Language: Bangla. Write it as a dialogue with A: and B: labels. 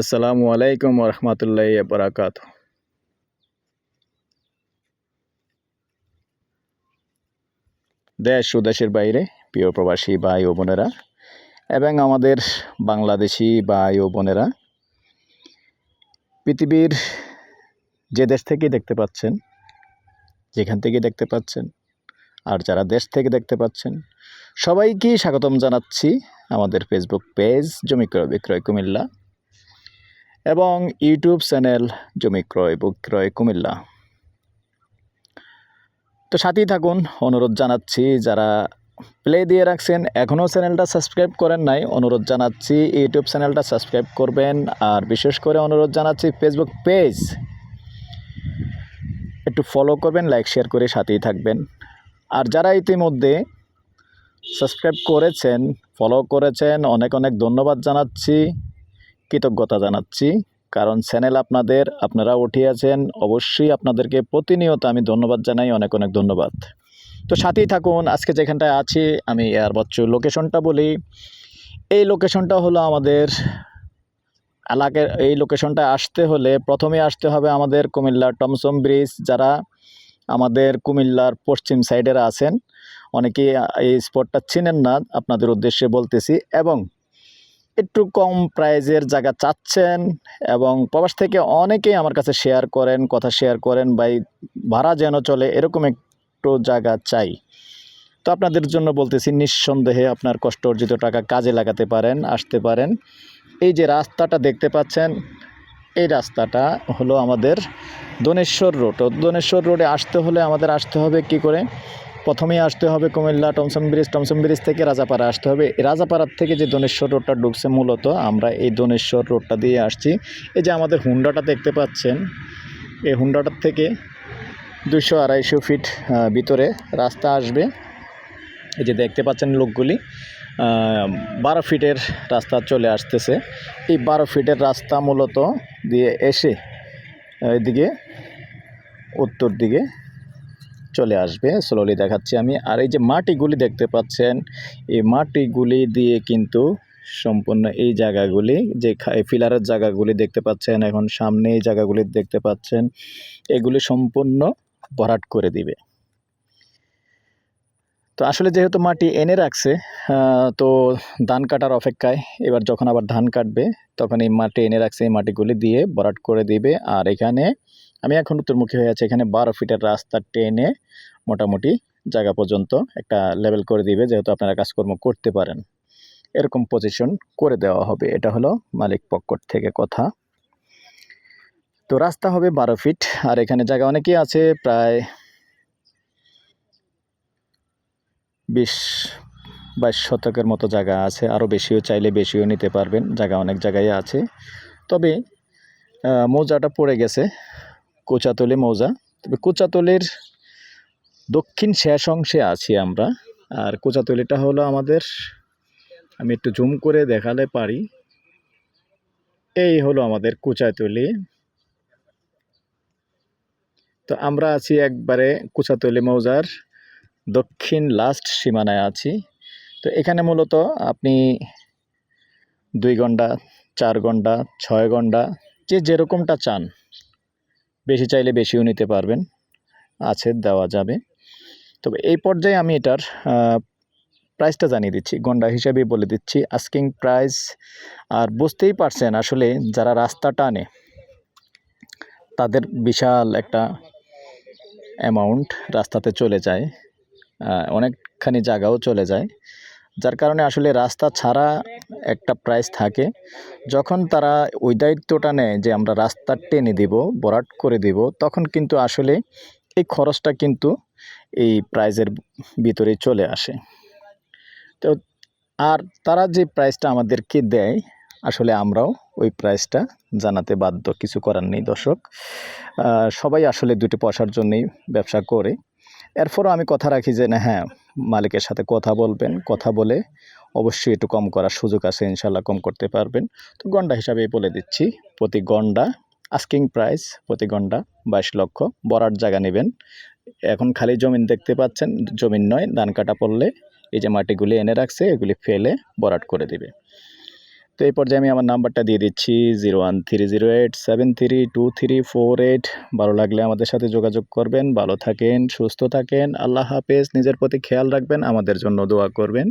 A: আসসালামু আলাইকুম রহমতুল্লাহ বরাকাত দেশ ও দেশের বাইরে, প্রিয় প্রবাসী ভাই ও বোনেরা, এবং আমাদের বাংলাদেশি ভাই ও বোনেরা, পৃথিবীর যে দেশ থেকে দেখতে পাচ্ছেন, যেখান থেকে দেখতে পাচ্ছেন, আর যারা দেশ থেকে দেখতে পাচ্ছেন সবাইকেই স্বাগতম জানাচ্ছি আমাদের ফেসবুক পেজ জমি ক্রয় বিক্রয় কুমিল্লা। এবং ইউটিউব চ্যানেল জমি ক্রয় বিক্রয় কুমিল্লা। তো সাথেই থাকুন, অনুরোধ জানাচ্ছি যারা প্লে দিয়ে রাখছেন এখনও চ্যানেলটা সাবস্ক্রাইব করেন নাই, অনুরোধ জানাচ্ছি ইউটিউব চ্যানেলটা সাবস্ক্রাইব করবেন। আর বিশেষ করে অনুরোধ জানাচ্ছি ফেসবুক পেজ একটু ফলো করবেন লাইক শেয়ার করে সাথেই থাকবেন। আর যারা ইতিমধ্যে সাবস্ক্রাইব করেছেন ফলো করেছেন, অনেক অনেক ধন্যবাদ জানাচ্ছি। কৃতজ্ঞতা জানাচ্ছি। কারণ চ্যানেল আপনাদের, আপনারা উঠিয়েছেন, অবশ্যই আপনাদেরকে প্রতিনিয়ত আমি ধন্যবাদ জানাই, অনেক অনেক ধন্যবাদ। তো সাথেই থাকুন, আজকে যেখানটায় আছি, আমি এয়ার বাচ্চু লোকেশনটা বলি। এই লোকেশনটা হলো আমাদের এলাকার, এই লোকেশনটা আসতে হলে প্রথমে আসতে হবে আমাদের কুমিল্লার টমসম ব্রিজ, যারা আমাদের কুমিল্লার পশ্চিম সাইডের আছেন। অনেকেই এই স্পটটা চিনেন না, আপনাদের উদ্দেশ্যে বলতেছি। এবং একটু কম প্রাইজের জায়গা চাচ্ছেন এবং প্রবাস থেকে অনেকেই আমার কাছে শেয়ার করেন, কথা শেয়ার করেন বা ভাড়া যেন চলে এরকম একটু জায়গা চাই। তো আপনাদের জন্য বলতেছি, নিঃসন্দেহে আপনার কষ্ট অর্জিত টাকা কাজে লাগাতে পারেন, আসতে পারেন। এই যে রাস্তাটা দেখতে পাচ্ছেন, এই রাস্তাটা হলো আমাদের দনেশ্বর রোড। দনেশ্বর রোডে আসতে হলে আমাদের আসতে হবে কি করে? প্রথমেই আসতে হবে কুমিল্লা টমসম ব্রিজ টমসম ব্রিজ থেকে রাজাপাড়া আসতে হবে। রাজাপাড়ার থেকে যে দনেশ্বর রোডটা ঢুকছে মূলত, আমরা এই দনেশ্বর রোডটা দিয়ে আসছি। এই যে আমাদের হুন্ডাটা দেখতে পাচ্ছেন, এই হুন্ডাটার থেকে দুশো আড়াইশো ফিট ভিতরে রাস্তা আসবে। এই যে দেখতে পাচ্ছেন লোকগুলি বারো ফিটের রাস্তা চলে আসতেছে। এই বারো ফিটের রাস্তা মূলত দিয়ে এসে এদিকে, উত্তর দিকে চলে আসবে। স্লোলি দেখাচ্ছি আমি। আর এই যে মাটিগুলি দেখতে পাচ্ছেন, এই মাটিগুলি দিয়ে কিন্তু সম্পূর্ণ এই জায়গাগুলি, যে ফিলারের জায়গাগুলি দেখতে পাচ্ছেন, এখন সামনে এই জায়গাগুলি দেখতে পাচ্ছেন, এগুলি সম্পূর্ণ ভরাট করে দিবে। তো আসলে যেহেতু মাটি এনে রাখছে তো ধান কাটার অপেক্ষায় এবার যখন আবার ধান কাটবে, তখন এই মাটি এনে রাখছে, এই মাটিগুলি দিয়ে ভরাট করে দিবে। আর এখানে আমি এখন উত্তরমুখী হয়ে আছি এখানে বারো ফিটের রাস্তা টেনে মোটামুটি জায়গা পর্যন্ত একটা লেভেল করে দিবে, যেহেতু আপনারা কাজকর্ম করতে পারেন। এরকম পজিশন করে দেওয়া হবে। এটা হলো মালিক পক্ষ থেকে কথা। তো রাস্তা হবে বারো ফিট, আর এখানে জায়গা অনেকেই আছে প্রায় বিশ বাইশ শতকের মতো জায়গা আছে। আরও বেশিও চাইলে বেশিও নিতে পারবেন। জায়গা অনেক জায়গায় আছে। তবে মৌজাটা পড়ে গেছে। কোচাতলি মৌজা। তবে কোচাতলির দক্ষিণ শেষ অংশে আছি আমরা। আর কোচাতলিটা হলো আমাদের, আমি একটু জুম করে দেখালে পারি। এই হলো আমাদের কোচাতলি। তো আমরা আছি একবারে কোচাতলি মৌজার দক্ষিণ লাস্ট সীমানায় আছি। তো এখানে মূলত আপনি দুই ঘণ্টা, চার ঘণ্টা, ছয় ঘণ্টা, যে যেরকমটা চান বেশি চাইলে বেশিও নিতে পারবেন। আছে, দেওয়া যাবে। তবে এই পর্যায়ে আমি এটার প্রাইসটা জানিয়ে দিচ্ছি, গন্ডা হিসাবে বলে দিচ্ছি। আস্কিং প্রাইস আর বুঝতেই পারছেন আসলে যারা রাস্তা টানে, তাদের বিশাল একটা অ্যামাউন্ট রাস্তাতে চলে যায় অনেকখানি জায়গাও চলে যায়। যার কারণে আসলে রাস্তা ছাড়া একটা প্রাইস থাকে। যখন তারা ওই দায়িত্বটা নেয় যে আমরা রাস্তা টেনে দিব, বরাট করে দিব, তখন কিন্তু আসলে এই খরচটা কিন্তু এই প্রাইজের ভিতরে চলে আসে। তো আর তারা যে প্রাইসটা আমাদেরকে দেয়, আসলে আমরাও ওই প্রাইসটা জানাতে বাধ্য। কিছু করার নেই দর্শক। সবাই আসলে দুটি পয়সার জন্যই ব্যবসা করে। এরপরও আমি কথা রাখি যে, না হ্যাঁ মালিকের সাথে কথা বলবেন, কথা বলে অবশ্যই একটু কম করার সুযোগ আছে ইনশাল্লাহ কম করতে পারবেন। তো গন্ডা হিসাবে বলে দিচ্ছি, প্রতি গন্ডা আস্কিং প্রাইস প্রতি গন্ডা বাইশ লক্ষ বরাট জায়গা নেবেন। এখন খালি জমিন দেখতে পাচ্ছেন, জমিন নয়, ধান কাটা পড়লে এই যে মাটিগুলি এনে রাখছে, এগুলি ফেলে বরাট করে দিবে। তো এই পর্যায়ে আমি আমার নাম্বারটা দিয়ে দিচ্ছি zero one three zero eight seven three two three four eight. ভালো লাগলে আমাদের সাথে যোগাযোগ করবেন, ভালো থাকেন, সুস্থ থাকেন। আল্লাহ হাফেজ, নিজের প্রতি খেয়াল রাখবেন, আমাদের জন্য দোয়া করবেন।